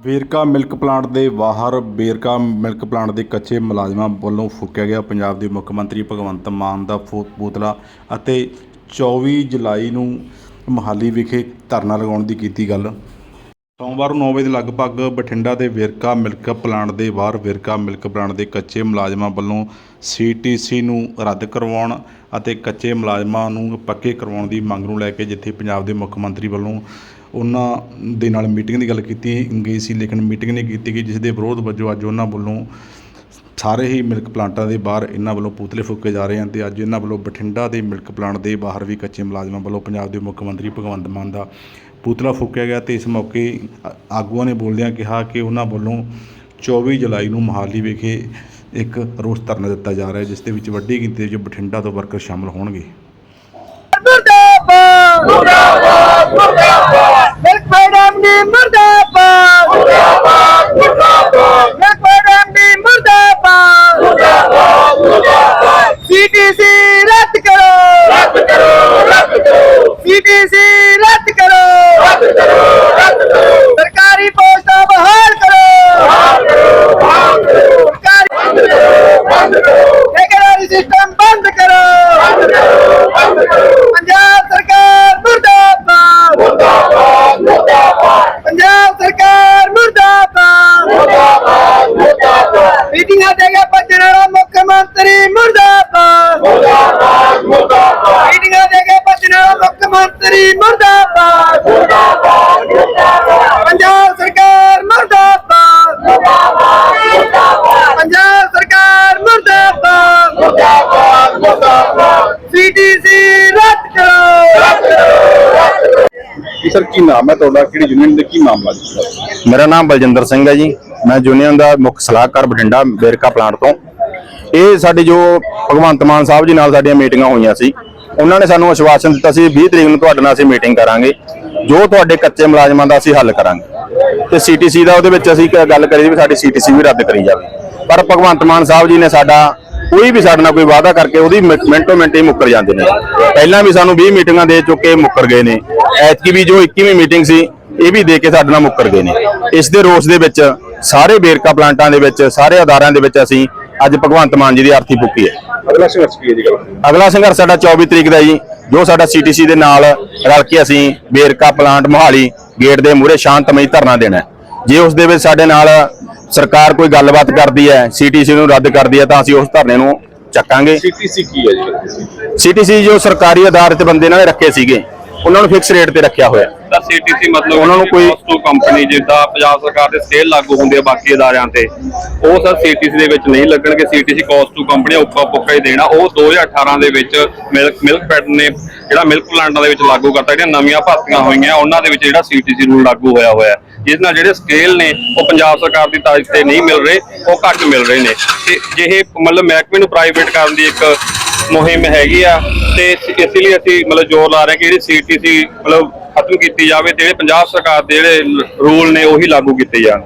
Verka milk plant ਦੇ ਬਾਹਰ Verka milk plant ਦੇ ਕੱਚੇ ਮੁਲਾਜ਼ਮਾਂ ਵੱਲੋਂ ਫੂਕਿਆ ਗਿਆ ਪੰਜਾਬ ਦੇ ਮੁੱਖ ਮੰਤਰੀ ਭਗਵੰਤ ਮਾਨ ਦਾ ਫੂ- ਪੁਤਲਾ ਅਤੇ 24 ਜੁਲਾਈ ਨੂੰ ਮੋਹਾਲੀ ਵਿਖੇ ਧਰਨਾ ਲਗਾਉਣ ਦੀ ਕੀਤੀ ਗੱਲ। ਸੋਮਵਾਰ ਨੂੰ 9 ਵਜੇ ਦੇ ਲਗਭਗ ਬਠਿੰਡਾ ਦੇ ਵੇਰਕਾ ਮਿਲਕ ਪਲਾਂਟ ਦੇ ਬਾਹਰ ਵੇਰਕਾ ਮਿਲਕ ਪਲਾਂਟ ਦੇ ਕੱਚੇ ਮੁਲਾਜ਼ਮਾਂ ਵੱਲੋਂ ਸੀਟੀਸੀ ਨੂੰ ਰੱਦ ਕਰਵਾਉਣ ਅਤੇ ਕੱਚੇ ਮੁਲਾਜ਼ਮਾਂ ਨੂੰ ਪੱਕੇ ਕਰਵਾਉਣ ਦੀ ਮੰਗ ਨੂੰ ਲੈ ਕੇ ਜਿੱਥੇ ਪੰਜਾਬ ਦੇ ਮੁੱਖ ਮੰਤਰੀ ਵੱਲੋਂ ਉਹਨਾਂ ਦੇ ਨਾਲ ਮੀਟਿੰਗ ਦੀ ਗੱਲ ਕੀਤੀ ਗਈ ਸੀ ਲੇਕਿਨ ਮੀਟਿੰਗ ਨਹੀਂ ਕੀਤੀ ਗਈ, ਜਿਸ ਦੇ ਵਿਰੋਧ ਵਜੋਂ ਅੱਜ ਉਹਨਾਂ ਵੱਲੋਂ ਸਾਰੇ ਹੀ ਮਿਲਕ ਪਲਾਂਟਾਂ ਦੇ ਬਾਹਰ ਇਹਨਾਂ ਵੱਲੋਂ ਪੁਤਲੇ ਫੂਕੇ ਜਾ ਰਹੇ ਹਨ ਤੇ ਅੱਜ ਇਹਨਾਂ ਵੱਲੋਂ ਬਠਿੰਡਾ ਦੇ ਮਿਲਕ ਪਲਾਂਟ ਦੇ ਬਾਹਰ ਵੀ ਕੱਚੇ ਮੁਲਾਜ਼ਮਾਂ ਵੱਲੋਂ ਪੰਜਾਬ ਦੇ ਮੁੱਖ ਮੰਤਰੀ ਭਗਵੰਤ ਮਾਨ ਦਾ ਪੁਤਲਾ ਫੂਕਿਆ ਗਿਆ ਤੇ ਇਸ ਮੌਕੇ ਆਗੂਆਂ ਨੇ ਬੋਲਦਿਆਂ ਕਿਹਾ ਕਿ ਉਹਨਾਂ ਵੱਲੋਂ 24 ਜੁਲਾਈ ਨੂੰ ਮੋਹਾਲੀ ਵਿਖੇ ਇੱਕ ਰੋਸ ਧਰਨਾ ਦਿੱਤਾ ਜਾ ਰਿਹਾ ਜਿਸ ਦੇ ਵਿੱਚ ਵੱਡੀ ਗਿਣਤੀ ਵਿੱਚ ਬਠਿੰਡਾ ਤੋਂ ਵਰਕਰ ਸ਼ਾਮਲ ਹੋਣਗੇ ਮੁਰਦਾਬਾਦ ਮੁਰਦਾਬਾਦ ਮੁਰਦਾਬਾਦ ਮਿਲਕ ਮੈਡਮ ਦੀ ਮੁਰਦਾਬਾਦ ਮੁਰਦਾਬਾਦ ਮੁਰਦਾਬਾਦ ਮਿਲਕ ਮੈਡਮ ਦੀ ਮੁਰਦਾਬਾਦ ਮੁਰਦਾਬਾਦ ਮੁਰਦਾਬਾਦ ਸੀਟੀਸੀ ਰੱਦ ਕਰੋ ਰੱਦ ਕਰੋ ਰੱਦ ਸਰਕਾਰੀ ਬੰਦ ਕਰੋ ਪੰਜਾਬ ਸਰਕਾਰ ਮੁਰਦਾਬਾਦ। ਮੁਰਦਾਬਾਦ ਮੁਰਦਾਬਾਦ। ਪੰਜਾਬ ਸਰਕਾਰ ਮੁਰਦਾਬਾਦ। ਮੁਰਦਾਬਾਦ ਮੁਰਦਾਬਾਦ। ਮੀਟਿੰਗਾਂ ਦੇ ਕੇ ਭੱਜਣ ਵਾਲਾ ਮੁੱਖ ਮੰਤਰੀ ਮੁਰਦਾਬਾਦ। ਮੰਤਰੀ ਮੁਰਦਾਬਾਦ। ਮੁਰਦਾਬਾਦ ਮੁਰਦਾਬਾਦ। ਪੰਜਾਬ ਸਰਕਾਰ ਮੁਰਦਾਬਾਦ। ਮੁਰਦਾਬਾਦ ਮੁਰਦਾਬਾਦ। ਪੰਜਾਬ ਸਰਕਾਰ ਮੁਰਦਾਬਾਦ। ਮੁਰਦਾਬਾਦ ਮੁਰਦਾਬਾਦ। ਸੀਟੀਸੀ ਰੱਦ ਕਰੋ। ਰੱਦ ਕਰੋ ਜੀ ਸਰ ਕੀ ਨਾਮ ਹੈ ਤੁਹਾਡਾ? ਕਿਹੜੀ ਯੂਨੀਅਨ ਦੇ ਕੀ ਮਾਮਲਾ ਜੀ? ਮੇਰਾ ਨਾਮ ਬਲਜਿੰਦਰ ਸਿੰਘ ਹੈ ਜੀ। ਮੈਂ ਯੂਨੀਅਨ ਦਾ ਮੁੱਖ ਸਲਾਹਕਾਰ ਬਠਿੰਡਾ ਵੇਰਕਾ ਪਲਾਂਟ ਤੋਂ। ਇਹ ਸਾਡੀ ਜੋ ਭਗਵੰਤ ਮਾਨ ਸਾਹਿਬ ਜੀ ਨਾਲ ਸਾਡੀਆਂ ਮੀਟਿੰਗਾਂ ਹੋਈਆਂ ਸੀ। ਉਹਨਾਂ ਨੇ ਸਾਨੂੰ ਆਸ਼ਵਾਸਨ ਦਿੱਤਾ ਸੀ 20 ਤਰੀਕ ਨੂੰ ਤੁਹਾਡੇ ਨਾਲ ਅਸੀਂ ਮੀਟਿੰਗ ਕਰਾਂਗੇ। ਜੋ ਤੁਹਾਡੇ ਕੱਚੇ ਮੁਲਾਜ਼ਮਾਂ ਦਾ ਅਸੀਂ ਹੱਲ ਕਰਾਂਗੇ। ਤੇ ਸੀਟੀਸੀ ਦਾ ਉਹਦੇ ਵਿੱਚ ਅਸੀਂ ਇੱਕ ਗੱਲ ਕਰੀ ਵੀ ਸਾਡੀ ਸੀਟੀਸੀ ਵੀ ਰੱਦ ਕਰੀ ਜਾਵੇ। ਪਰ ਭਗਵੰਤ ਮਾਨ ਸਾਹਿਬ ਜੀ ਨੇ ਸਾਡਾ ਕੋਈ ਵੀ ਸਾਡੇ ਨਾਲ ਕੋਈ ਵਾਅਦਾ ਕਰਕੇ ਉਹਦੀ ਮਿੰਟੋ ਮਿੰਟ ਹੀ ਮੁੱਕਰ ਜਾਂਦੇ ਨੇ। ਪਹਿਲਾਂ ਵੀ ਸਾਨੂੰ 20 ਮੀਟਿੰਗਾਂ ਦੇ ਚੁੱਕੇ ਮੁੱਕਰ ਗਏ ਨੇ। ਐਤਕੀ ਵੀ ਜੋ 21ਵੀਂ ਮੀਟਿੰਗ ਸੀ, ਇਹ ਵੀ ਦੇ ਕੇ ਸਾਡੇ ਨਾਲ ਮੁੱਕਰ ਗਏ ਨੇ। ਇਸ ਦੇ ਰੋਸ ਦੇ ਵਿੱਚ ਸਾਰੇ ਬੇਰਕਾ ਪਲਾਂਟਾਂ ਦੇ ਵਿੱਚ, ਸਾਰੇ ਅਦਾਰਿਆਂ ਦੇ ਵਿੱਚ ਅਸੀਂ ਅੱਜ ਭਗਵੰਤ ਮਾਨ ਜੀ ਦੀ ਆਰਤੀ ਫੂਕੀ ਹੈ। ਅਗਲਾ ਸੰਘਰਸ਼ ਕੀ ਹੈ ਜੀ ਗੱਲ? ਅਗਲਾ ਸੰਘਰਸ਼ ਸਾਡਾ 24 ਤਰੀਕ ਦਾ ਜੀ। ਜੋ ਸਾਡਾ ਸੀਟੀਸੀ ਦੇ ਨਾਲ ਰਲ ਕੇ ਅਸੀਂ ਬੇਰਕਾ ਪਲਾਂਟ ਮੋਹਾਲੀ ਗੇਟ ਦੇ ਮੂਹਰੇ ਸ਼ਾਂਤਮਈ ਧਰਨਾ ਦੇਣਾ ਹੈ। ਜੇ ਉਸ ਦੇ ਵਿੱਚ ਸਾਡੇ ਨਾਲ ਸਰਕਾਰ ਕੋਈ ਗੱਲਬਾਤ ਕਰਦੀ ਹੈ ਸੀਟੀਸੀ ਨੂੰ ਰੱਦ ਕਰਦੀ ਹੈ ਤਾਂ ਅਸੀਂ ਉਸ ਧਰਨੇ ਨੂੰ ਚੱਕਾਂਗੇ। ਸੀਟੀਸੀ ਕੀ ਹੈ ਜੀ? ਸੀਟੀਸੀ ਜੋ ਸਰਕਾਰੀ ਅਦਾਰਿਤ ਬੰਦੇ ਇਹਨਾਂ ਨੇ ਰੱਖੇ ਸੀਗੇ ਉਹਨਾਂ ਨੂੰ ਫਿਕਸ ਰੇਟ ਤੇ ਰੱਖਿਆ ਹੋਇਆ ਤਾਂ ਸੀਟੀਸੀ ਮਤਲਬ ਉਹਨਾਂ ਨੂੰ ਕੋਈ- ਟੂ ਕੰਪਨੀ ਜਿੱਦਾਂ ਪੰਜਾਬ ਸਰਕਾਰ ਦੇ ਸੇਲ ਲਾਗੂ ਹੁੰਦੇ ਆ ਬਾਕੀ ਅਦਾਰਿਆਂ ਤੇ ਉਹ ਸਰ ਸੀਟੀਸੀ ਦੇ ਵਿੱਚ ਨਹੀਂ ਲੱਗਣਗੇ। ਸੀਟੀਸੀ ਕਾਸਟ ਟੂ ਕੰਪਨੀ ਉੱਕਾ ਪੁੱਕਾ ਹੀ ਦੇਣਾ। ਉਹ 2018 ਦੇ ਵਿੱਚ ਮਿਲਕ ਮਿਲਕ ਪੈਡ ਨੇ ਜਿਹੜਾ ਮਿਲਕ ਪਲਾਂਟਾਂ ਦੇ ਵਿੱਚ ਲਾਗੂ ਕਰਤਾ ਜਿਹੜੀਆਂ ਨਵੀਆਂ ਭਰਤੀਆਂ ਹੋਈਆਂ ਉਹਨਾਂ ਦੇ ਵਿੱਚ ਜਿਹੜਾ ਸੀਟੀਸੀ ਰੂਲ ਲਾਗੂ ਹੋਇਆ ਹੋਇਆ। ਜਿਸ ਨਾਲ ਜਿਹੜੇ ਸਕੇਲ ਨੇ ਉਹ ਪੰਜਾਬ ਸਰਕਾਰ ਦੀ ਤਾਜ ਤੇ ਨਹੀਂ ਮਿਲ ਰਹੇ ਉਹ ਘੱਟ ਮਿਲ ਰਹੇ ਨੇ। ਤੇ ਜੇ ਇਹ ਮਤਲਬ ਮਹਿਕਮੇ ਨੂੰ ਪ੍ਰਾਈਵੇਟ ਕਰਨ ਦੀ ਇੱਕ ਮੁਹਿੰਮ ਹੈਗੀ ਆ ਤੇ ਇਸ ਲਈ ਅਸੀਂ ਮਤਲਬ ਜ਼ੋਰ ਲਾ ਰਹੇ ਕਿ ਜਿਹੜੀ ਸੀਟੀਸੀ ਮਤਲਬ ਖਤਮ ਕੀਤੀ ਜਾਵੇ ਤੇ ਜਿਹੜੇ ਪੰਜਾਬ ਸਰਕਾਰ ਦੇ ਜਿਹੜੇ ਰੂਲ ਨੇ ਉਹੀ ਲਾਗੂ ਕੀਤੇ ਜਾਣ।